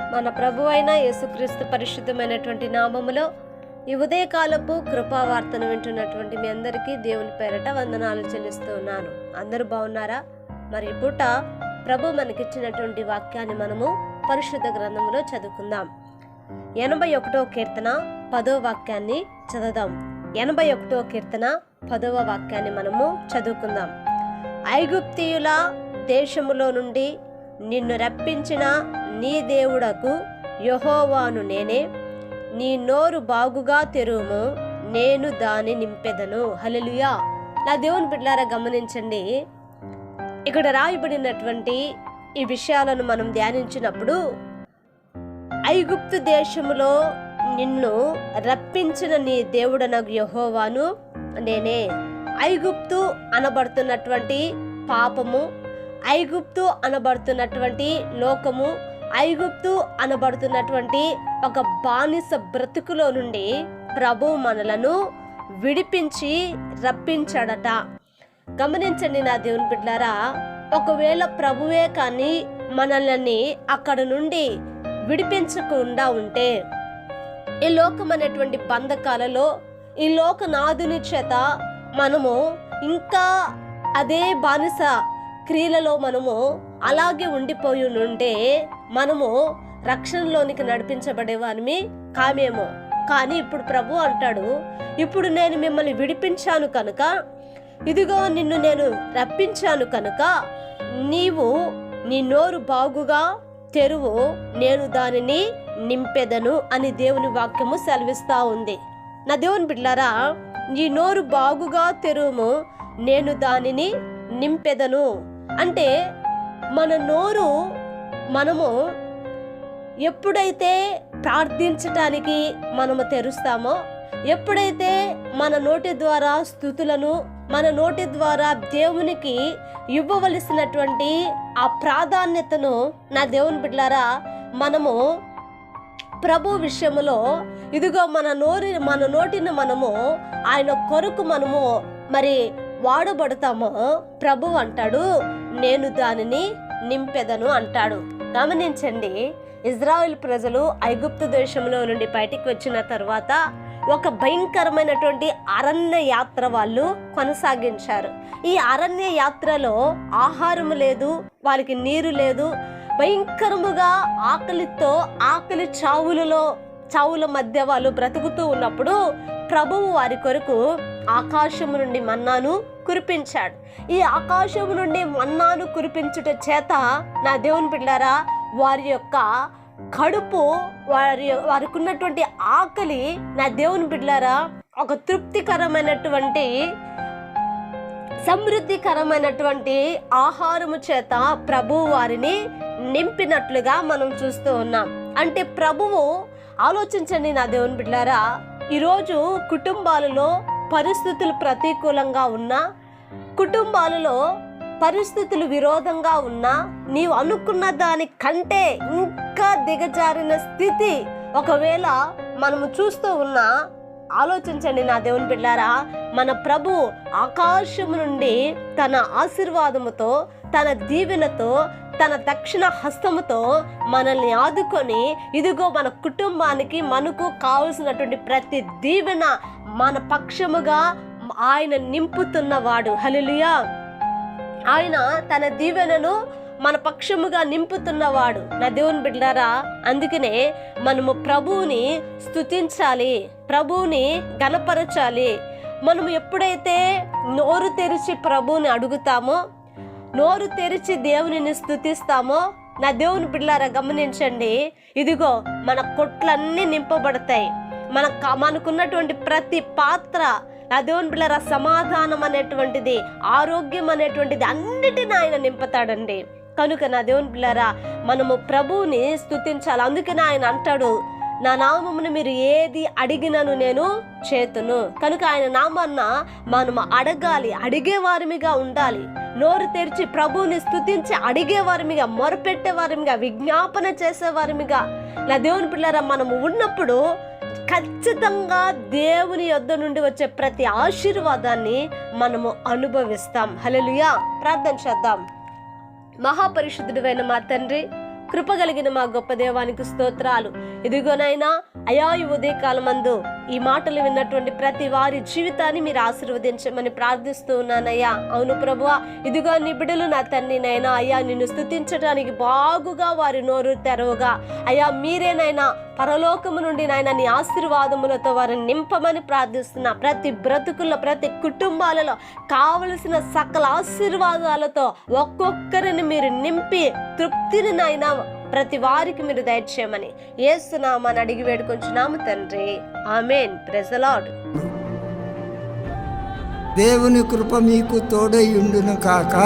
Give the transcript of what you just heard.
మన ప్రభు అయిన యేసుక్రీస్తు పరిశుద్ధమైనటువంటి నామములో ఈ ఉదయకాలపు కృపావార్తను వింటున్నటువంటి మీ అందరికీ దేవుని పేరట వందనాలు చెల్లిస్తూ ఉన్నాను. అందరూ బాగున్నారా? మరి పూట ప్రభు మనకిచ్చినటువంటి వాక్యాన్ని మనము పరిశుద్ధ గ్రంథములో చదువుకుందాం. ఎనభై ఒకటో కీర్తన పదో వాక్యాన్ని చదువుదాం. ఎనభై ఒకటో కీర్తన పదవ వాక్యాన్ని మనము చదువుకుందాం. ఐగుప్తియుల దేశములో నుండి నిన్ను రప్పించిన నీ దేవుడకు యహోవాను నేనే. నీ నోరు బాగుగా తెరువు నేను దాని నింపెదను. హలలుయా నా దేవుని బిడ్డారా గమనించండి. ఇక్కడ రాయబడినటువంటి ఈ విషయాలను మనం ధ్యానించినప్పుడు ఐగుప్తు దేశములో నిన్ను రప్పించిన నీ దేవుడనగు యహోవాను నేనే. ఐగుప్తు అనబడుతున్నటువంటి పాపము ఐగుప్తు అనబడుతున్నటువంటి లోకము ఐగుప్తు అనబడుతున్నటువంటి ఒక బానిస బ్రతుకులో నుండి ప్రభు మనలను విడిపించి రప్పించాడట. గమనించండి నా దేవుని బిడ్డారా ఒకవేళ ప్రభువే కానీ మనల్ని అక్కడ నుండి విడిపించకుండా ఉంటే ఈ లోకం అనేటువంటి బంధకాలలో ఈ లోకనాథుని చేత మనము ఇంకా అదే బానిస క్రియలలో మనము అలాగే ఉండిపోయి ఉంటే మనము రక్షణలోనికి నడిపించబడేవానిమి కామేమో. కానీ ఇప్పుడు ప్రభు అంటాడు ఇప్పుడు నేను మిమ్మల్ని విడిపించాను కనుక ఇదిగో నిన్ను నేను రప్పించాను కనుక నీవు నీ నోరు బాగుగా తెరువు నేను దానిని నింపెదను అని దేవుని వాక్యము సెలవిస్తా ఉంది. నా దేవుని బిడ్లారా నీ నోరు బాగుగా తెరువు నేను దానిని నింపెదను. అంటే మన నోరు మనము ఎప్పుడైతే ప్రార్థించటానికి మనము తెరుస్తామో ఎప్పుడైతే మన నోటి ద్వారా స్థుతులను మన నోటి ద్వారా దేవునికి ఇవ్వవలసినటువంటి ఆ ప్రాధాన్యతను నా దేవుని బిడ్డారా మనము ప్రభు విషయములో ఇదిగో మన నోరి మన నోటిని మనము ఆయన కొరకు మనము మరి వాడబడతామో ప్రభు అంటాడు నేను దానిని నింపెదను అంటాడు. గమనించండి ఇజ్రాయెల్ ప్రజలు ఐగుప్తు దేశంలో నుండి బయటికి వచ్చిన తర్వాత ఒక భయంకరమైనటువంటి అరణ్య యాత్ర వాళ్ళు కొనసాగించారు. ఈ అరణ్య యాత్రలో ఆహారం లేదు వాళ్ళకి నీరు లేదు. భయంకరముగా ఆకలితో ఆకలి చావులలో చావుల మధ్య వాళ్ళు బ్రతుకుతూ ఉన్నప్పుడు ప్రభువు వారి కొరకు ఆకాశము నుండి మన్నాను కురిపించాడు. ఈ ఆకాశము నుండి మన్నాను కురిపించుట చేత నా దేవుని బిడ్డారా వారి యొక్క కడుపు వారి వారికి ఉన్నటువంటి ఆకలి నా దేవుని బిడ్డారా ఒక తృప్తికరమైనటువంటి సమృద్ధికరమైనటువంటి ఆహారము చేత ప్రభు వారిని నింపినట్లుగా మనం చూస్తూ ఉన్నాం. అంటే ప్రభువు ఆలోచించండి నా దేవుని బిడ్డారా ఈరోజు కుటుంబాలలో పరిస్థితులు ప్రతికూలంగా ఉన్నా కుటుంబాలలో పరిస్థితులు విరోధంగా ఉన్నా నీవు అనుకున్న దాని కంటే ఇంకా దిగజారిన స్థితి ఒకవేళ మనము చూస్తూ ఉన్నా ఆలోచించండి నా దేవుని బిడ్డారా మన ప్రభు ఆకాశం నుండి తన ఆశీర్వాదముతో తన దీవెనతో తన దక్షిణ హస్తముతో మనల్ని ఆదుకొని ఇదిగో మన కుటుంబానికి మనకు కావలసినటువంటి ప్రతి దీవెన మన పక్షముగా ఆయన నింపుతున్నవాడు. హలిలుయా ఆయన తన దీవెనను మన పక్షముగా నింపుతున్నవాడు. నా దేవుని బిడ్డారా అందుకనే మనము ప్రభువుని స్తుతించాలి ప్రభువుని గనపరచాలి మనము ఎప్పుడైతే నోరు తెరిచి ప్రభువుని అడుగుతామో నోరు తెరిచి దేవునిని స్థుతిస్తామో నా దేవుని బిడ్డారా గమనించండి. ఇదిగో మన కొట్లన్నీ నింపబడతాయి. మన మనకున్నటువంటి ప్రతి పాత్ర నా దేవుని బిళ్ళర సమాధానం అనేటువంటిది ఆరోగ్యం అనేటువంటిది అన్నిటిని ఆయన నింపుతాడండి. కనుక నా దేవుని బిళ్ళారా మనము ప్రభువుని స్థుతించాలి అందుకని ఆయన అంటాడు నా నామమును మీరు ఏది అడిగినను నేను చేతును. కనుక ఆయన నామాన్న మనం అడగాలి అడిగేవారిమిగా ఉండాలి. నోరు తెరిచి ప్రభువుని స్తుతించి అడిగేవారిమిగా మొరపెట్టేవారిమిగా విజ్ఞాపన చేసేవారిమిగా. నా దేవుని పిల్లరా మనము ఉన్నప్పుడు ఖచ్చితంగా దేవుని యొద్ద నుండి వచ్చే ప్రతి ఆశీర్వాదాన్ని మనము అనుభవిస్తాం. హలలుయా ప్రార్థన చేద్దాం. మహాపరిశుద్ధుడైన మా తండ్రి కృపగలిగిన మా గొప్ప దేవానికి స్తోత్రాలు. ఇదిగోనైనా అయా ఈ ఉదయకాలమందు ఈ మాటలు విన్నటువంటి ప్రతి వారి జీవితాన్ని మీరు ఆశీర్వదించమని ప్రార్థిస్తూ ఉన్నానయ్యా. అవును ప్రభువా ఇదిగో నీ బిడ్డలు నా తండ్రినైనా అయ్యా నిన్ను స్థుతించడానికి బాగుగా వారి నోరు తెరవగా. అయ్యా మీరేనైనా పరలోకము నుండి నాయన నీ ఆశీర్వాదములతో వారిని నింపమని ప్రార్థిస్తున్నా ప్రతి బ్రతుకుల్లో ప్రతి కుటుంబాలలో కావలసిన సకల ఆశీర్వాదాలతో ఒక్కొక్కరిని మీరు నింపి తృప్తిని నాయన ప్రతి వారికి మీరు దయచేయమని ఏస్తున్నామని అడిగి వేడుకొంచున్నాము తండ్రి. ఆమెన్. ప్రెజలాడ్ దేవుని కృప మీకు తోడై ఉండును కాక.